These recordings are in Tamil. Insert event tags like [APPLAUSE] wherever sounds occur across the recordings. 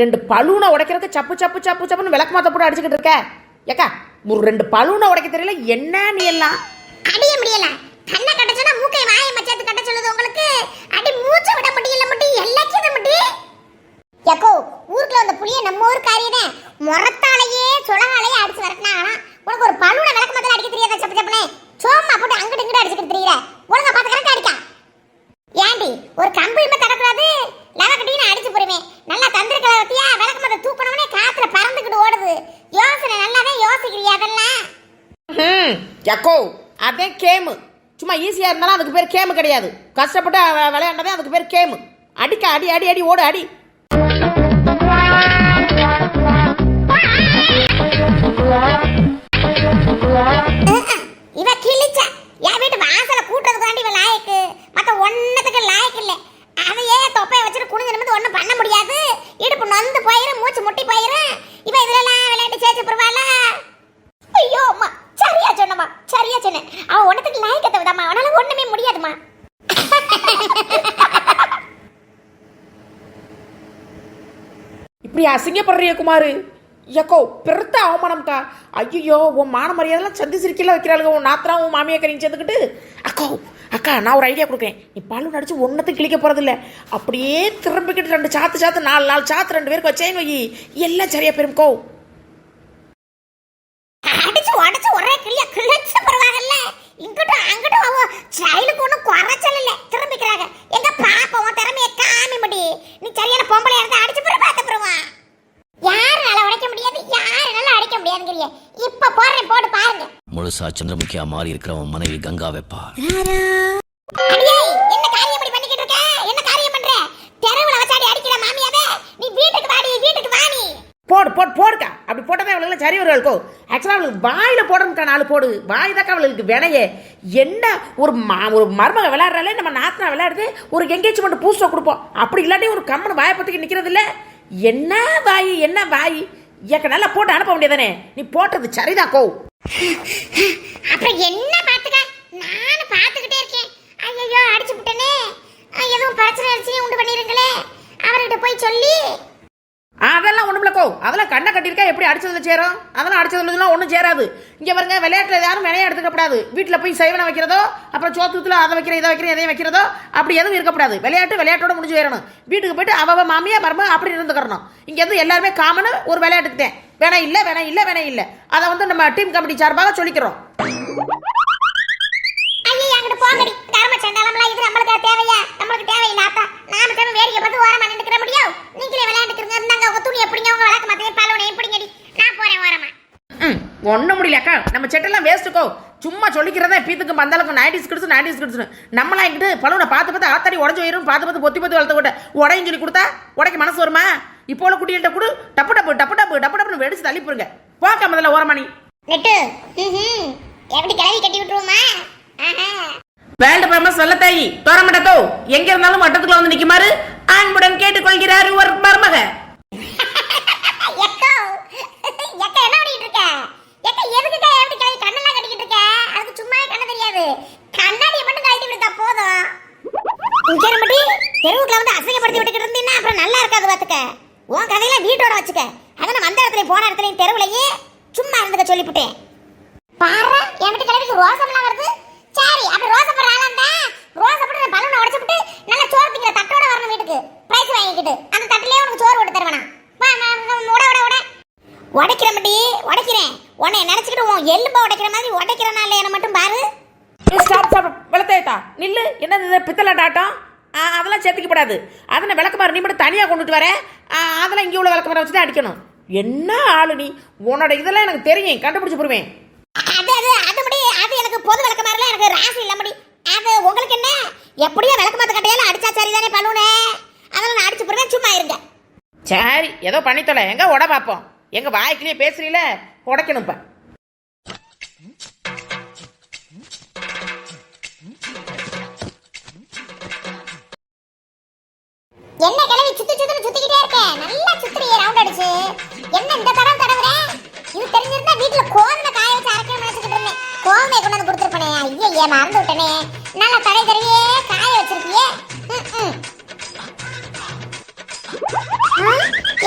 ரெண்டு பலூனை உடைக்கிறதுக்கு சப்பு சப்பு சப்பு சப்புன்னு விளக்கு மாத்த போட்டு அடிச்சுக்கிட்டு இருக்க. ஏக்கா ஒரு ரெண்டு பலூனை உடைக்க தெரியல என்ன நீ எல்லாம்? அடிய முடியல. கண்ணை கட்ட சொன்னா மூக்கை வாயை மச்சத்து கட்ட சொல்லுது உங்களுக்கு. அடி மூச்சு விட முடியல முடி எல்லாத்தையும் முடி ஏக்கோ ஊருக்குள்ள வந்த புளிய நம்ம ஊர் காரியனே முரத்தாலேயே சுழகாலேயே அடிச்சு வரட்டினாங்களாம். உனக்கு ஒரு பலூனை விளக்கு முதல்ல அடிக்க தெரியாத சப்பு சப்புனே சோமா போட்டு அங்கிட்டு இங்கிட்டு அடிச்சுக்கிட்டு தெரியுற. ஒழுங்கா பார்த்து கணக்கு அடிக்கா. ஏண்டி ஒரு கம்பியுமே தடக்கூடாது? லவ கட்டின்னு அடிச்சு போடுவேன். நல்லா தந்திருக்கல பத்தியா? விளக்க மத தூக்கணும்னே காத்துல பறந்துக்கிட்டு ஓடுது. யோசனை நல்லாவே யோசிக்கிறியா அதெல்லாம்? ம் எக்கோ அதே கேமு. சும்மா ஈஸியாக இருந்தாலும் அதுக்கு பேர் கேமு கிடையாது. கஷ்டப்பட்டு விளையாண்டதே அதுக்கு பேர் கேமு. அடிக்க அடி அடி அடி ஓடு அடி. இவ கிழிச்சா. என் வீட்டு வாசல கூட்டுறதுக்காண்டி இவ லாயக்கு. மத்த ஒன்னத்துக்கு லாயக்கு இல்ல. அதையே தொப்பையை வச்சுட்டு குனிஞ்சு நிமிந்து ஒன்றும் பண்ண முடியாது. இடுப்பு நொந்து போயிரும் மூச்சு முட்டி போயிரும். இவ இதுலலாம் விளையாட்டு சேர்த்து பரவாயில்ல ஐயோ அம்மா சரியா சொன்னம்மா சரியா சொன்னேன். அவன் ஒன்றத்துக்கு லாய்க்கத்தை விதாம்மா அவனால ஒன்றுமே முடியாதுமா இப்படி அசிங்கப்படுறிய குமாரு. ஏக்கோ பெருத்த அவமானம்க்கா. ஐயோ உன் மான மரியாதைலாம் சந்தி சிரிக்கல வைக்கிறாளுங்க. உன் நாத்திரம் உன் மாமியா கறிங்க சேர்ந்துக்கிட்டு. அக்கோ நான் ஒரு ஐடியா கொடுக்குறேன். நீ பல்லு நடிச்சு ஒன்றத்தை கிழிக்க போகிறதில்ல அப்படியே திரும்பிக்கிட்டு ரெண்டு சாத்து சாத்து நாலு நாலு சாத்து ரெண்டு பேருக்கு வச்சேன்னு வை. எல்லாம் சரியா போயிரும். கோ. அடிச்சு உடச்சு ஒரே கிளிய கிழிச்சு பரவாயில்ல. இங்கிட்டும் அங்கிட்டும் அவ ஸ்டைலுக்கு ஒன்றும் குறைச்சல் இல்ல. திரும்பிக்கிறாங்க. எங்க பாப்பா உன் திறமைய காமி முடி. நீ சரியான பொம்பளை இருந்தா அடிச்சு போற பார்த்த போறவா யாருனால உடைக்க முடியாது? யாருனால அடிக்க முடியாதுங்கிறிய. இப்ப போடுறேன் போட்டு பாருங்க. முழுசா சந்திரமுகியா மாறி இருக்கிறவன் மனைவி கங்கா வைப்பா அடியே என்ன காரியம் இப்படி பண்ணிக்கிட்டு இருக்க என்ன காரியம் பண்ற தெருவுல வச்சாடி அடிக்கிற மாமியாவே நீ வீட்டுக்கு வாடி வீட்டுக்கு வா நீ போடு போடு போடுக்கா அப்படி சரிவர்களுக்கோ ஆக்சுவலாக அவளுக்கு வாயில் போடணுக்கா நாலு போடு. வாய் தாக்கா அவளுக்கு வினையே. என்ன ஒரு மா ஒரு மருமக விளையாடுறாலே நம்ம நாத்தனா விளையாடுது ஒரு எங்கேஜ்மெண்ட் பூஸ்டர் கொடுப்போம். அப்படி இல்லாட்டி ஒரு கம்மன் வாயை பற்றிக்கு நிற்கிறது இல்லை. என்ன வாய் என்ன வாய்? எனக்கு நல்லா போட்டு அனுப்ப வேண்டியதானே நீ போட்டது சரிதாக்கோ அப்புறம் என்ன பாத்துக்க நானும் பாத்துக்கிட்டே இருக்கேன். ஐயோ அடிச்சு விட்டனே. எதுவும் பிரச்சனை அடிச்சு உண்டு பண்ணிருங்களே. அவர்கிட்ட போய் சொல்லி அதெல்லாம் ஒண்ணுமில்ல கோ. அதெல்லாம் கண்ணை கட்டியிருக்கா எப்படி அடிச்சதில் சேரும்? அதெல்லாம் அடிச்சதுலாம் ஒன்றும் சேராது. இங்கே பாருங்க விளையாட்டில் யாரும் வினையை எடுத்துக்கப்படாது வீட்டில் போய் சைவனை வைக்கிறதோ அப்புறம் சோத்துத்தில் அதை வைக்கிற இதை வைக்கிற எதையும் வைக்கிறதோ அப்படி எதுவும் இருக்கக்கூடாது விளையாட்டு விளையாட்டோட முடிஞ்சு போயிடணும். வீட்டுக்கு போயிட்டு அவ மாமியா மருமக அப்படி இருந்துக்கிறணும். இங்கேருந்து எல்லாருமே காமனு ஒரு விளையாட்டுக்கு தான். வேணா இல்லை வேணா இல்லை வேணா இல்லை. அதை வந்து நம்ம டீம் கமிட்டி சார்பாக சொல்லிக்கிறோம். சண்டாலம்லாம் இது நம்மளுக்கு தேவையா? நம்மளுக்கு தேவையில்லாத்தா நாம தேவை வேடிக்கை பார்த்து ஓரமா நின்னுக்கிற முடியும்? நீங்களே விளையாண்டுக்கிறீங்க இருந்தாங்க உங்க துணி எப்படிங்க உங்க விளக்கு மாத்தையும் பாலோனை எப்படிங்கடி நான் போறேன் ஓரமா. ம் ஒன்றும் முடியலக்கா நம்ம செட்டெல்லாம் வேஸ்ட்டுக்கோ சும்மா சொல்லிக்கிறதா பீத்துக்கு பந்தாலுக்கு நைன்டிஸ் கிட்ஸ் நைன்டிஸ் கிட்ஸ் நம்மளாம் எங்கிட்டு பழுவனை பார்த்து பார்த்து ஆத்தாடி உடஞ்சு போயிரும் பார்த்து பார்த்து பொத்தி பொத்தி வளர்த்த கூட உடையும் சொல்லி கொடுத்தா உடைக்க மனசு வருமா? இப்போ உள்ள குட்டிகள்கிட்ட கூட. டப்பு டப்பு டப்பு டப்பு டப்பு டப்புன்னு வெடிச்சு தள்ளி போருங்க போக்க முதல்ல ஓரமணி நெட்டு. எப்படி கிளவி கட்டி விட்டுருவோமா? ஆஹா. வேல்டு ஃபேமஸ் வெள்ளத்தாயி தோரமட்டத்தோ எங்க இருந்தாலும் வட்டத்துக்குள்ள வந்து நிக்குமாறு அன்புடன் கேட்டுக்கொள்கிறார் ஒரு மருமக. எக்கோ எக்கா என்ன பண்ணிட்டு இருக்க? எக்கா எதுக்குக்கா எப்படி கண்ணெல்லாம் கட்டிக்கிட்டு இருக்க? அதுக்கு சும்மாவே கண்ணு தெரியாது. கண்ணாடியை மட்டும் கழட்டி விடுத்தா போதும். இங்க இரும்படி தெருவுக்குள்ள வந்து அசிங்கப்படுத்தி விட்டுக்கிட்டு இருந்தீங்கன்னா அப்புறம் நல்லா இருக்காது பார்த்துக்க உன் கதையெல்லாம் வீட்டோட வச்சுக்க. அதை நான் வந்த இடத்துலயும் போன இடத்துலையும் தெருவுலயே சும்மா இருந்துக்க சொல்லிவிட்டேன் பாரு என்கிட்ட வீட்டு கிளவிக்கு ரோசம்லாம் வருது. சரி அப்ப ரோசப்படுற ஆளா இருந்தா ரோஸ் நான் பலூன் உடைச்சிட்டு நல்லா சோறு திங்கிற தட்டோட வரணும் வீட்டுக்கு. பிரைஸ் வாங்கிக்கிட்டு. அந்த தட்டிலே உனக்கு சோறு போட்டு தருவேனா? வா நான் உட உட உட. உடைக்கிறேன் பட்டி உடைக்கிறேன். உன்னை நினச்சிக்கிட்டு உன் எலும்ப உடைக்கிற மாதிரி உடைக்கிறனா இல்லையா மட்டும் பாரு. ஸ்டாப் ஸ்டாப் வெள்ளத்தாயத்தா நில்லு. என்ன இது? பித்தளை டாட்டம் ஆ, அதெல்லாம் சேர்த்துக்கப்படாது அதனை விளக்குமாறு நீ மட்டும் தனியாக கொண்டுட்டு வரேன். ஆ, அதெல்லாம் இங்கே உள்ள விளக்குமாரை வச்சு தான் அடிக்கணும். என்ன ஆளு நீ? உன்னோட இதெல்லாம் எனக்கு தெரியும். கண்டுபிடிச்சி போடுவேன். அது அது அது முடி அது எனக்கு பொது விளக்க மாதிரிலாம் எனக்கு ராசி இல்லை முடி. அது உங்களுக்கு என்ன? எப்படியோ விளக்கு மாத்த கட்டையால அடிச்சா சரிதானே பலூனு? அதெல்லாம் நான் அடிச்சு போடுவேன் சும்மா இருங்க. சரி ஏதோ பண்ணித்தலை எங்க உட பார்ப்போம். எங்க வாய்க்கிலேயே பேசுறீல? உடைக்கணும் இப்போ ஐயே மறந்து விட்டனே. நல்லா தடை தடவையே காய வச்சிருக்கியே.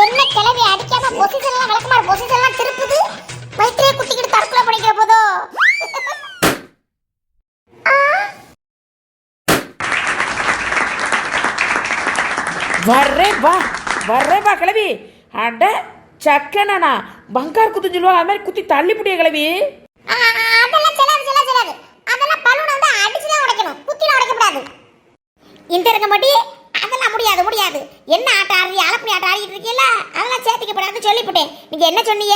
என்ன கிளவி அடிக்காம பொசிஷன்லாம் எல்லாம் விளக்கமாறு பொசிஷன் திருப்புது? வயிற்றே குத்திக்கிட்டு தற்கொலை பண்ணிக்கிற போதோ? வர்றேன் வா. வர்றேன் வா கிளவி. அட சக்கனா பங்கார் குத்துன்னு சொல்லுவாங்க அது மாதிரி குத்தி தள்ளிப்புடிய கிளவி ஆ, அதெல்லாம் செல்லாது செல்லாது செல்லாது அதெல்லாம் பலூனை வந்து அடிச்சுதான் உடைக்கணும் குத்திலாம் உடைக்கக்கூடாது இந்த இருக்க மாட்டி அதெல்லாம் முடியாது முடியாது. என்ன ஆட்டம் ஆடுறீ அலப்பணி ஆட்டம் ஆடிட்டு இருக்கீங்களா அதெல்லாம் சேர்த்துக்கப்படாது சொல்லிவிட்டேன் நீங்கள் என்ன சொன்னீங்க?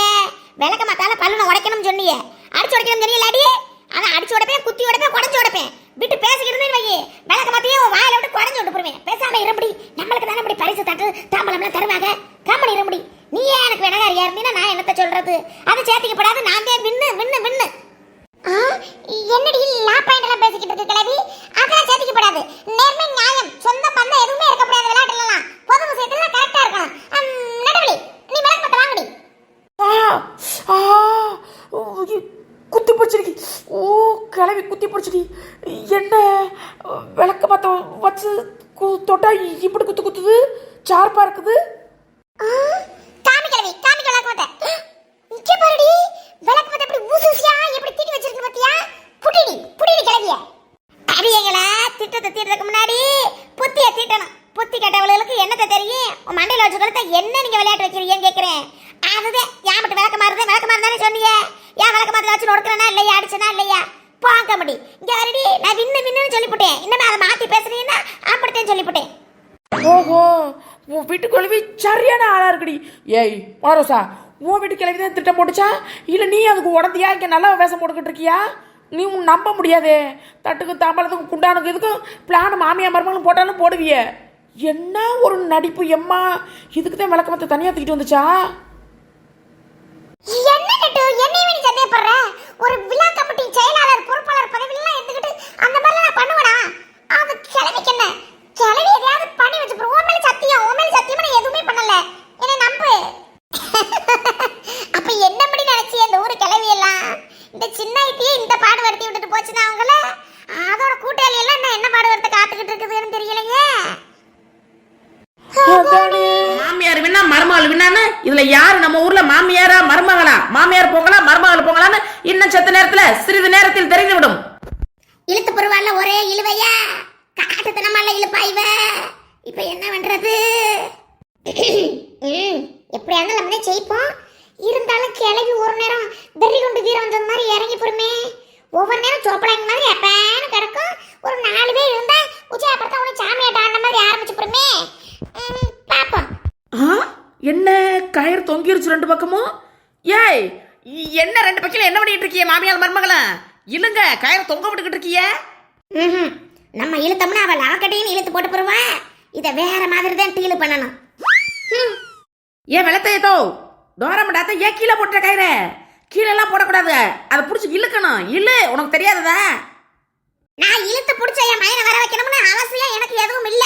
விளக்க மாத்தால பல்லுனை உடைக்கணும்னு சொன்னீங்க. அடிச்சு உடைக்கணும் சொன்னீங்க அடி? அதான் அடிச்சு உடைப்பேன் குத்தி உடைப்பேன் குடஞ்சு உடைப்பேன். விட்டு பேசிக்கிட்டு இருந்தேன்னு வை விளக்க மாத்தையும் உன் வாயில விட்டு குடஞ்சு விட்டு போடுவேன் பேசாம இரும்படி நம்மளுக்கு தானே இப்படி பரிசு தட்டு தாம்பளம்லாம் தருவாங்க. காமன் இரும்படி நீ ஏன் எனக்கு வினகாரியா இருந்தீங்கன்னா நான் என்னத்த சொல்றது? அதை சேர்த்துக்கப்படாது நான் தான் வின்னு வின்னு வின்னு ஆ, என்னடி லா பாயிண்ட் எல்லாம் பேசிக்கிட்டு இருக்க கிளவி அதெல்லாம் சேர்த்துக்கப்படாது நேர்மை நியாயம் சொந்த பந்தம் எதுவுமே இருக்கக்கூடாது விளையாட்டுலாம் பொது விஷயத்துல கரெக்டா இருக்கணும் அம், நடுவலி நீ விளக்கத்தை வாங்கடி ஆ ஆ ஓ, ஐயோ, குத்தி பிடிச்சிருக்கு ஓ கிளவி குத்தி பிடிச்சிடி என்ன விளக்க மத்த வச்சு கு- தொட்டா இப்படி குத்து குத்துது சார்பா இருக்குது ஆ, காமி கிளவி காமி விளக்கத்தை இங்க பாருடி விளக்கத்தை எப்படி ஊசி ஊசியா எப்படி தீட்டி வச்சிருக்கு பாத்தியா புடிடி புடிடி கிளவிய அடியங்களா திட்டத்தை தீட்டுறதுக்கு முன்னாடி புத்திய தீட்டணும் புத்தி கெட்டவளுக்கு என்னத்தை தெரியும் உன் மண்டையில வச்சுக்கிறத என்ன நீங்க விளையாட்டு வைக்கிறீங்கன்னு கேக்குறேன் அதுதான் ஏன் மட்டும் விளக்க மாறுது விளக்க மாறு தானே சொன்னீங்க ஏன் விளக்க மாறு வச்சு நொடுக்கிறனா இல்லையா அடிச்சனா இல்லையா போங்க முடி இங்க வரடி நான் வின்னு வின்னுன்னு சொல்லிவிட்டேன் இன்னும் அதை மாத்தி பேசுறீங்கன்னா அப்படித்தான் சொல்லிவிட்டேன் ஓஹோ உன் வீட்டு கிழவி சரியான ஆளாக இருக்குடி. ஏய் மாரோசா உன் வீட்டு கிழவி தான் திட்டம் போட்டுச்சா? இல்லை நீ அதுக்கு உடந்தியா? இங்கே நல்லா வேஷம் போட்டுக்கிட்டு இருக்கியா? நீ உன் நம்ப முடியாதே. தட்டுக்கு தாம்பளத்துக்கு குண்டானுக்கு இதுக்கும் பிளான் மாமியா மருமகளும் போட்டாலும் போடுவிய. என்ன ஒரு நடிப்பு எம்மா? இதுக்கு தான் விளக்கமத்தை தனியாக தூக்கிட்டு வந்துச்சா? என்ன நட்டு என்னையும் நீ சந்தேகப்படுற? ஒரு விழா கமிட்டி செயலாளர் பொறுப்பாளர் பதவியெல்லாம் எடுத்துக்கிட்டு அந்த மாதிரிலாம் நான் பண்ணுவேனா? அது கிளவிக்கு என்ன? கிளவி எதையாவது பண்ணி வச்சுப்போம் உன் மேல சத்தியம் உன் மேல சத்தியமா நான் எதுவுமே பண்ணல என்னை நம்பு அப்ப என்னபடி நினைச்சி அந்த ஊரு கிளவி எல்லாம் இந்த சின்ன ஐட்டியே இந்த பாடு வருத்தி விட்டுட்டு போச்சுன்னா அவங்கள அதோட கூட்டாளி எல்லாம் என்ன என்ன பாடு வருத்த காத்துக்கிட்டு இருக்குதுன்னு தெரியலையே அதானே. மாமியார் வின்னா மருமகள் வின்னான்னு இதுல யாரு நம்ம ஊர்ல மாமியாரா மருமகளா மாமியார் போங்களா மருமகள் போங்களான்னு இன்னும் சத்த நேரத்துல சிறிது நேரத்தில் தெரிந்துவிடும் இழுத்து பருவால ஒரே இழுவையா? காட்டுத்தனமால இழுப்பா இவ. இப்ப என்ன பண்றது? ம், எப்படியா இருந்தாலும் நம்மளே ஜெயிப்போம். இருந்தாலும் கிளவி ஒரு நேரம் வெறி கொண்டு வீரம் வந்தது மாதிரி இறங்கி போருமே ஒவ்வொரு நேரம் சோப்படாங்க மாதிரி எப்பன்னு கிடக்கும். ஒரு நாலு பேர் இருந்தா உச்சா அப்புறம் உனக்கு சாமியாட்ட ஆண்ட மாதிரி ஆரம்பிச்சு போருமே பாப்போம். ஆ என்ன? கயிறு தொங்கிருச்சு ரெண்டு பக்கமும்? ஏய் என்ன ரெண்டு பக்கம் என்ன பண்ணிட்டு இருக்கீங்க மாமியார் மருமகளா? இல்லங்க கயிறு தொங்க விட்டுக்கிட்டு இருக்கிய? ம்ஹும். நம்ம இழுத்தோம்னா அவள் லாக்கட்டையும் இழுத்து போட்டு போருவா இதை வேற மாதிரி தான் டீல் பண்ணணும். ம். ஏன் வெள்ளத்தையத்தோ தோரமடாத்த ஏன் கீழே போட்டுற கயிறை? கீழே எல்லாம் போடக்கூடாது. அதை பிடிச்சி இழுக்கணும். இல்லு உனக்கு தெரியாததா? நான் இழுத்து பிடிச்ச என் மயனை வர வைக்கணும்னு அவசியம் எனக்கு எதுவும் இல்ல.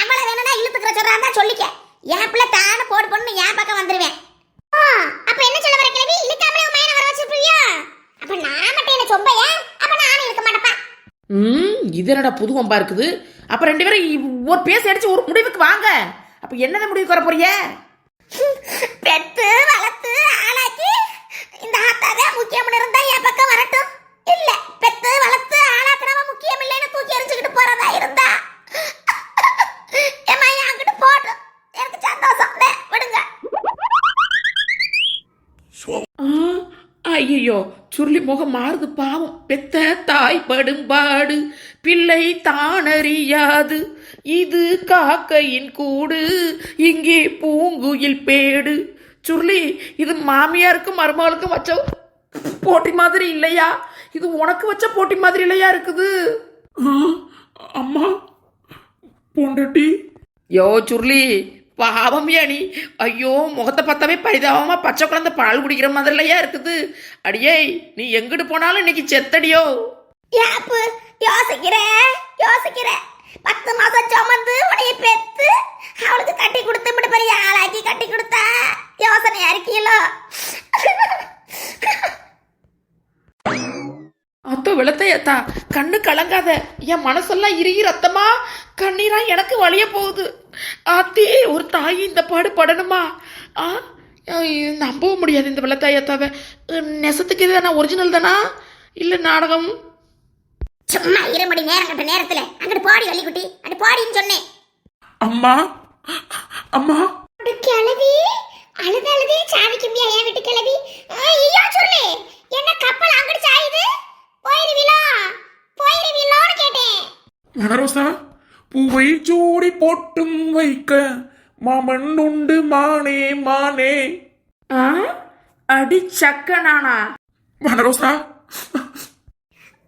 அவளை வேணும்னா இழுத்துக்கிற சொல்றாந்தா சொல்லிக்க. என் பிள்ளை தானே போடு பொண்ணு என் பக்கம் வந்துருவேன் ஆ, அப்ப என்ன சொல்ல வர கிழவி இழுக்காமலே உன் மயனை வர வச்சிருப்பியா அப்ப நான் மட்டும் என்ன சொம்பையா அப்ப நானும் இழுக்க மாட்டேப்பா ம் இது என்னடா புது வம்பா இருக்குது? அப்ப ரெண்டு பேரும் ஒரு பேசி அடிச்சு ஒரு முடிவுக்கு வாங்க. அப்ப என்னதான் முடிவுக்கு வர போறிய பெத்து வளர்த்து ஆளாக்கி இந்த ஆத்தாவே முக்கியம்னு இருந்தா என் பக்கம் வரட்டும். இல்ல பெத்து வளர்த்து ஆளாக்குறவ முக்கியம் இல்லைன்னு தூக்கி எரிஞ்சுக்கிட்டு போறதா இருந்தா. என் மயன் அங்கிட்டு போட்டும் எனக்கு சந்தோஷம். விடுங்க. ஐயோ சுருளி முகம் மாறுது பாவம். பெத்த தாய் படும்பாடு பிள்ளை தானறியாது. இது காக்கையின் கூடு இங்கே பூங்குயில் பேடு. சுருளி இது மாமியாருக்கும் மருமகளுக்கும் வச்ச போட்டி மாதிரி இல்லையா? இது உனக்கு வச்ச போட்டி மாதிரி இல்லையா இருக்குது? அம்மா பொண்டட்டி. யோ சுருளி பாவம் நீ ஐயோ முகத்தை பார்த்தாவே பரிதாபமா பச்சை குழந்தை பால் குடிக்கிற மாதிரிலையா இருக்குது. அடியே நீ எங்கிட்டு போனாலும் இன்னைக்கு செத்தடியோ? யாப்பு யோசிக்கிறேன் யோசிக்கிறேன் பத்து மாசம் சுமந்து உடைய பெத்து அவளுக்கு கட்டி கொடுத்து இப்படி பெரிய ஆளாக்கி கட்டி கொடுத்தா யோசனை அறிக்கையிலோ அத்த வெளத்தையத்தா கண்ணு கலங்காத. என் மனசெல்லாம் இறுகி ரத்தமா? கண்ணீரா எனக்கு வழிய போகுது. ஆத்தே ஒரு தாய் இந்த பாடு படணுமா? ஆ? நம்பவும் முடியாது இந்த வெள்ளத்தாயத்தாவை. நெசத்துக்கு இது தானே ஒரிஜினல் தானா? இல்லை நாடகம்? சும்மா இருமடி நேரம் கட்ட நேரத்துல அங்கிட்டு போடி வள்ளிக்குட்டி அங்கிட்டு போடின்னு சொன்னேன். அம்மா அம்மா. கிளவி அழுது அழுதே சாவி கும்பியா என் வீட்டு கிளவி? ஐயோ சொல்லு என்ன கப்பல் அங்கிட்டு சாயுது? போயிருவீலோ போயிருவீலோன்னு கேட்டேன். மனரோசா பூவை ஜோடி போட்டும் வைக்க மாமன் உண்டு மானே மானே. ஆ? அடி சக்க நானா மனரோசா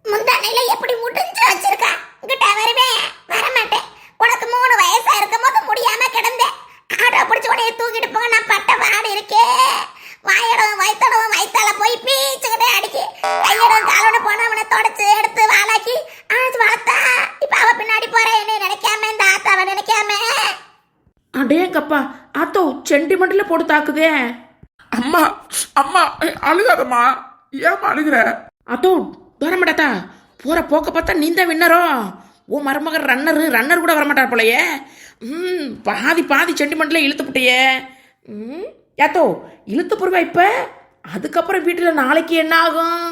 முந்தானையில எப்படி முடிஞ்சு வச்சிருக்கா? இங்கிட்ட வருவேன். வரமாட்டேன். உனக்கு மூணு வயசா இருக்கும் போது முடியாம போட்டு தாக்குதே. அம்மா அம்மா அழுகாதம்மா. ஏம்மா அழுகிற? அதோ வரமாட்டாத்தா போற போக்க பார்த்தா நீ தான் வின்னரோ ஓ. மருமகன் ரன்னரு ரன்னர் கூட வரமாட்டார் போலயே. ம் பாதி பாதி சென்டிமெண்ட்ல இழுத்து விட்டியே ம் ஏத்தோ இழுத்து போடுவா இப்ப? அதுக்கப்புறம் வீட்டில் நாளைக்கு என்ன ஆகும்?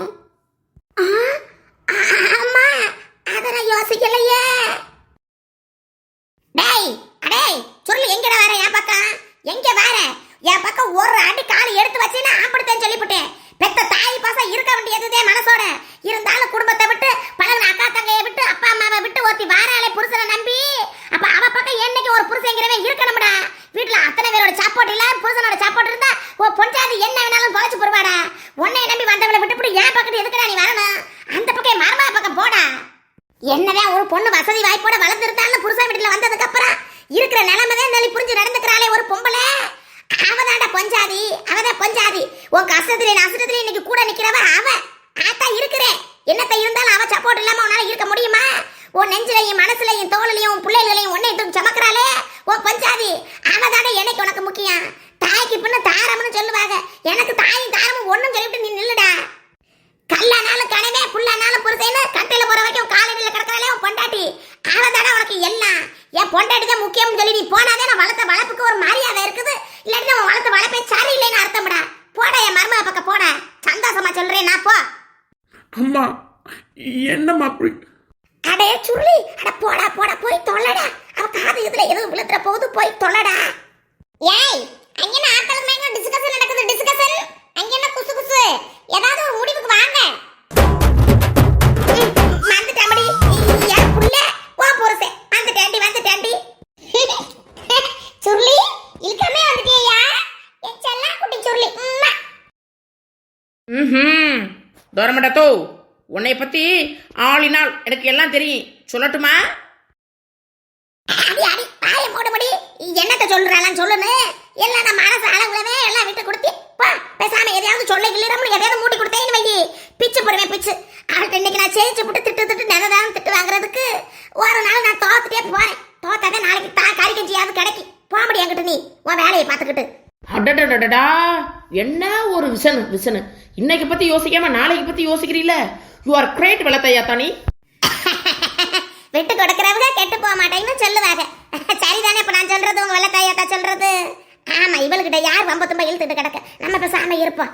ஆமா அத நான் யோசிக்கலையே. டேய் அடேய் சொல்லு எங்கடா வர? என் பக்கம் எங்க வர? என் பக்கம் ஒரு அடி கால் எடுத்து வச்சேன்னா ஆம்படுத்தேன்னு சொல்லிவிட்டேன் பெத்த தாய் பாசம் இருக்க வேண்டியதுதே மனசோட. இரு குடும்பத்தை விட்டு பழகின அக்கா தங்கையை விட்டு அப்பா அம்மாவை விட்டு ஒருத்தி வாராளே புருஷனை நம்பி அப்ப அவ பக்கம் என்னைக்கு ஒரு புருஷங்கிறவன் இருக்கணும்டா வீட்டுல அத்தனை பேரோட சாப்பாடு இல்ல புருஷனோட சாப்பாடு இருந்தா ஓ பொஞ்சாதி என்ன வேணாலும் பொழைச்சு போடுவாடா உன்னை நம்பி வந்தவளை விட்டுப்புட்டு என் பக்கத்து எதுக்குடா நீ வரணும் அந்த பக்கம் மருமக பக்கம் போடா என்னதான் ஒரு பொண்ணு வசதி வாய்ப்போட வளர்ந்துருந்தாலும் புருஷன் வீட்டுல வந்ததுக்கு அப்புறம் இருக்கிற நிலைமை தான் நெளி புரிஞ்சு நடந்துக்கிறாளே ஒரு பொம்பளை அவதான்டா பொஞ்சாதி அவதான் பொஞ்சாதி உன் கஷ்டத்துல நஷ்டத்துல இன்னைக்கு கூட நிக்கிறவ அவ. ஆத்தா இருக்கிறேன் என்னத்த இருந்தாலும் அவ சப்போர்ட் இல்லாம உன்னால இருக்க முடியுமா? உன் நெஞ்சிலையும் மனசுலையும் தோளிலையும் உன் பிள்ளைகளையும் ஒன்னே தூக்கி சமக்கிறாளே. உன் பொஞ்சாதி அவதானே எனக்கு உனக்கு முக்கியம்? தாய்க்கு பின்ன தாரம்னு சொல்லுவாங்க. எனக்கு தாயும் தாரமும் ஒண்ணும் சொல்லிட்டு நீ நில்லுடா. கல்லானாலும் கனவே புல்லானாலும் புருஷன்னு கட்டையில போற வரைக்கும் காலடியில் கிடக்கிறாலே உன் பொண்டாட்டி. அவதானே உனக்கு எல்லாம். என் பொண்டாட்டி தான் முக்கியம்னு சொல்லி நீ போனாதே நான் வளர்த்த வளர்ப்புக்கு ஒரு மரியாதை இருக்கு இல்லாட்டி நான் வளர்த்த வளர்ப்பே சரியில்லைன்னு அர்த்தம்டா போடா என் மருமக பக்கம் போடா சந்தோஷமா சொல்றேன் நான் போ அம்மா என்னம்மா அப்படி அடே சுருளி அட போடா போடா போய் தொலைடா அவ காது இதுல எதுவும் விழுந்துற போது போய் தொலைடா ஏய் அங்க என்ன ஆட்களுக்கு மேல டிஸ்கஷன் நடக்குது? டிஸ்கஷன் அங்க என்ன குசு குசு? ஏதாவது ஒரு முடிவுக்கு வாங்க. ம், வந்துட்டாமடி ஏன் புள்ள வா போறசே. வந்துட்டேன்டி வந்துட்டேன்டி [LAUGHS] சுருளி இழுக்காமே வந்துட்டியா? என் செல்லா குட்டி சுருளி. உம்மா. ம் தோரமாட்டாத்தோ உன்னை பத்தி ஆளினால் எனக்கு எல்லாம் தெரியும். சொல்லட்டுமா? அடி அடி வாய மூடுபடி என்னத்த சொல்றாளான்னு சொல்லுன்னு எல்லாம் நான் மனசு அளவுலவே எல்லாம் விட்டு கொடுத்து பா பேசாம எதையாவது சொல்ல இல்லைன்னு எதையாவது மூடி கொடுத்தேன்னு வையி. பிச்சு போடுவேன் பிச்சு. அவள்கிட்ட இன்னைக்கு நான் ஜெயிச்சு விட்டு திட்டு திட்டு நிறதான் திட்டு வாங்குறதுக்கு ஒரு நாள் நான் தோத்துட்டே போறேன். தோத்தாதான் நாளைக்கு தா கறி கஞ்சியாவது கிடைக்கும். போக முடியும் என்கிட்ட நீ. உன் வேலையை பார்த்துக்கிட்டு. அடடடடடா. என்ன ஒரு விசனு விசனு. இன்னைக்கு பத்தி யோசிக்காம நாளைக்கு பத்தி யோசிக்கிறீல யூ ஆர் கிரேட் வெள்ளத்தையா தானி. [LAUGHS] விட்டு கொடுக்கிறவங்க கெட்டு போக மாட்டேன்னு சொல்லுவாங்க. [LAUGHS] சரிதானே இப்ப நான் சொல்றது உங்க வெள்ளக்காயாத்தா சொல்றது? ஆமா இவளுக்கிட்ட யார் வம்ப தும்ப இழுத்துட்டு கிடக்க? நம்ம பேசாம இருப்போம்.